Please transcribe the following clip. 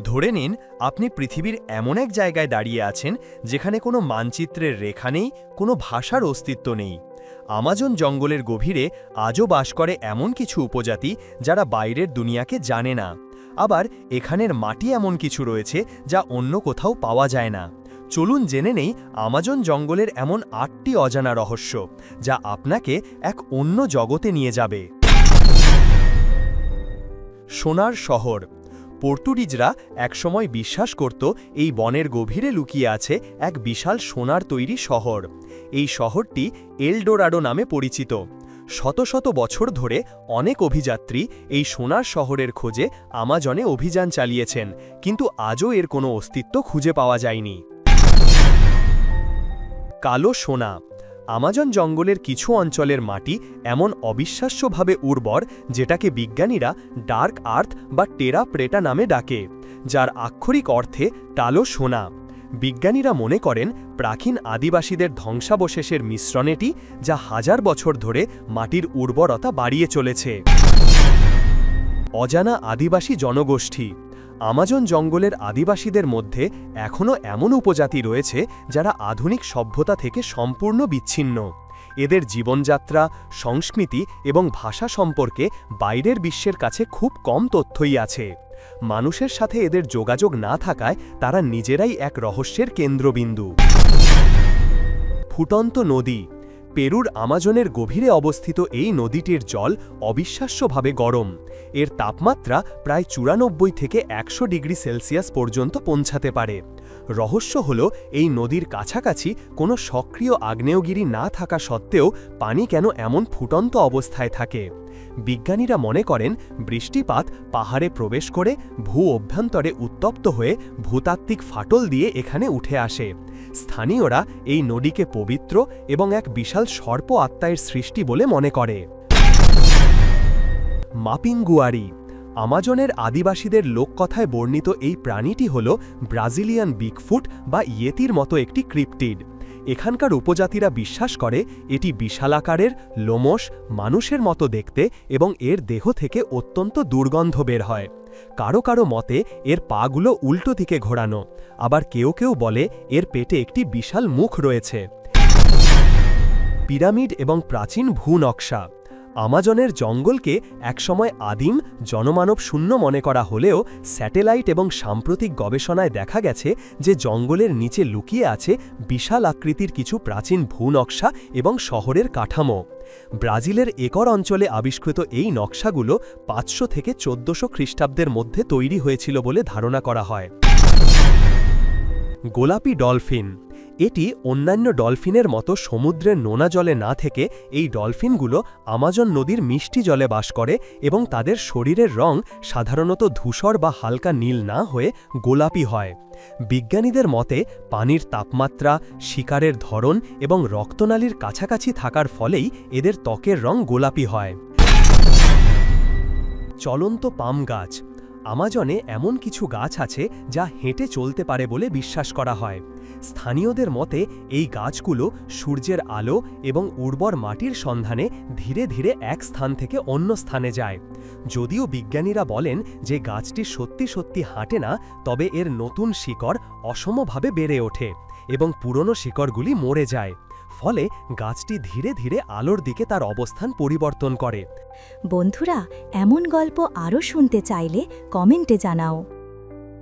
ধরে নিন, আপনি পৃথিবীর এমন এক জায়গায় দাঁড়িয়ে আছেন যেখানে কোনো মানচিত্রের রেখা নেই, কোনো ভাষার অস্তিত্ব নেই। আমাজন জঙ্গলের গভীরে আজও বাস করে এমন কিছু উপজাতি যারা বাইরের দুনিয়াকে জানে না। আবার এখানের মাটি এমন কিছু রয়েছে যা অন্য কোথাও পাওয়া যায় না। চলুন জেনে নেই আমাজন জঙ্গলের এমন আটটি অজানা রহস্য যা আপনাকে এক অন্য জগতে নিয়ে যাবে। সোনার শহর পর্তুগিজরা একসময় বিশ্বাস করত এই বনের গভীরে লুকিয়ে আছে এক বিশাল সোনার তৈরি শহর। এই শহরটি এলডোরাডো নামে পরিচিত। শত শত বছর ধরে অনেক অভিযাত্রী এই সোনার শহরের খোঁজে আমাজনে অভিযান চালিয়েছেন, কিন্তু আজও এর কোনো অস্তিত্ব খুঁজে পাওয়া যায়নি। কালো সোনা আমাজন জঙ্গলের কিছু অঞ্চলের মাটি এমন অবিশ্বাস্যভাবে উর্বর যেটাকে বিজ্ঞানীরা ডার্ক আর্থ বা টেরা প্রেটা নামে ডাকে, যার আক্ষরিক অর্থে টালো সোনা। বিজ্ঞানীরা মনে করেন প্রাচীন আদিবাসীদের ধ্বংসাবশেষের মিশ্রণেটি যা হাজার বছর ধরে মাটির উর্বরতা বাড়িয়ে চলেছে। অজানা আদিবাসী জনগোষ্ঠী আমাজন জঙ্গলের আদিবাসীদের মধ্যে এখনও এমন উপজাতি রয়েছে যারা আধুনিক সভ্যতা থেকে সম্পূর্ণ বিচ্ছিন্ন। এদের জীবনযাত্রা, সংস্কৃতি এবং ভাষা সম্পর্কে বাইরের বিশ্বের কাছে খুব কম তথ্যই আছে। মানুষের সাথে এদের যোগাযোগ না থাকায় তারা নিজেরাই এক রহস্যের কেন্দ্রবিন্দু। ফুটন্ত নদী পেরুর আমাজনের গভীরে অবস্থিত এই নদীটির জল অবিশ্বাস্যভাবে গরম। এর তাপমাত্রা প্রায় চুরানব্বই থেকে একশো ডিগ্রি সেলসিয়াস পর্যন্ত পৌঁছাতে পারে। রহস্য হল, এই নদীর কাছাকাছি কোনো সক্রিয় আগ্নেয়গিরি না থাকা সত্ত্বেও পানি কেন এমন ফুটন্ত অবস্থায় থাকে? বিজ্ঞানীরা মনে করেন, বৃষ্টিপাত পাহাড়ে প্রবেশ করে ভূ অভ্যন্তরে উত্তপ্ত হয়ে ভূতাত্ত্বিক ফাটল দিয়ে এখানে উঠে আসে। স্থানীয়রা এই নদীকে পবিত্র এবং এক বিশাল সর্প আত্মায়ের সৃষ্টি বলে মনে করে। মাপিঙ্গুয়ারি আমাজনের আদিবাসীদের লোককথায় বর্ণিত এই প্রাণীটি হল ব্রাজিলিয়ান বিগফুট বা ইয়েতির মতো একটি ক্রিপ্টিড। এখানকার উপজাতিরা বিশ্বাস করে এটি বিশালাকারের, লোমশ, মানুষের মতো দেখতে এবং এর দেহ থেকে অত্যন্ত দুর্গন্ধ বের হয়। কারও কারও মতে, এর পাগুলো উল্টো দিকে ঘোরানো। আবার কেউ কেউ বলে, এর পেটে একটি বিশাল মুখ রয়েছে। পিরামিড এবং প্রাচীন ভূনকশা আমাজনের জঙ্গলকে একসময় আদিম জনমানব শূন্য মনে করা হলেও স্যাটেলাইট এবং সাম্প্রতিক গবেষণায় দেখা গেছে যে জঙ্গলের নিচে লুকিয়ে আছে বিশাল আকৃতির কিছু প্রাচীন ভূনকশা এবং শহরের কাঠামো। ব্রাজিলের একর অঞ্চলে আবিষ্কৃত এই নকশাগুলো পাঁচশো থেকে চোদ্দশো খ্রিস্টাব্দের মধ্যে তৈরি হয়েছিল বলে ধারণা করা হয়। গোলাপি ডলফিন এটি অন্যান্য ডলফিনের মতো সমুদ্রের নোনা জলে না থেকে এই ডলফিনগুলো আমাজন নদীর মিষ্টি জলে বাস করে এবং তাদের শরীরের রং সাধারণত ধূসর বা হালকা নীল না হয়ে গোলাপি হয়। বিজ্ঞানীদের মতে, পানির তাপমাত্রা, শিকারের ধরন এবং রক্তনালীর কাছাকাছি থাকার ফলেই এদের ত্বকের রং গোলাপি হয়। চলন্ত পাম গাছ আমাজনে এমন কিছু গাছ আছে যা হেঁটে চলতে পারে বলে বিশ্বাস করা হয়। স্থানীয়দের মতে, এই গাছগুলো সূর্যের আলো এবং উর্বর মাটির সন্ধানে ধীরে ধীরে এক স্থান থেকে অন্য স্থানে যায়। যদিও বিজ্ঞানীরা বলেন যে গাছটি সত্যি সত্যি হাঁটে না, তবে এর নতুন শিকড় অসমভাবে বেড়ে ওঠে এবং পুরনো শিকড়গুলি মরে যায়। ফলে গাছটি ধীরে ধীরে আলোর দিকে তার অবস্থান পরিবর্তন করে। বন্ধুরা, এমন গল্প আরও শুনতে চাইলে কমেন্টে জানাও।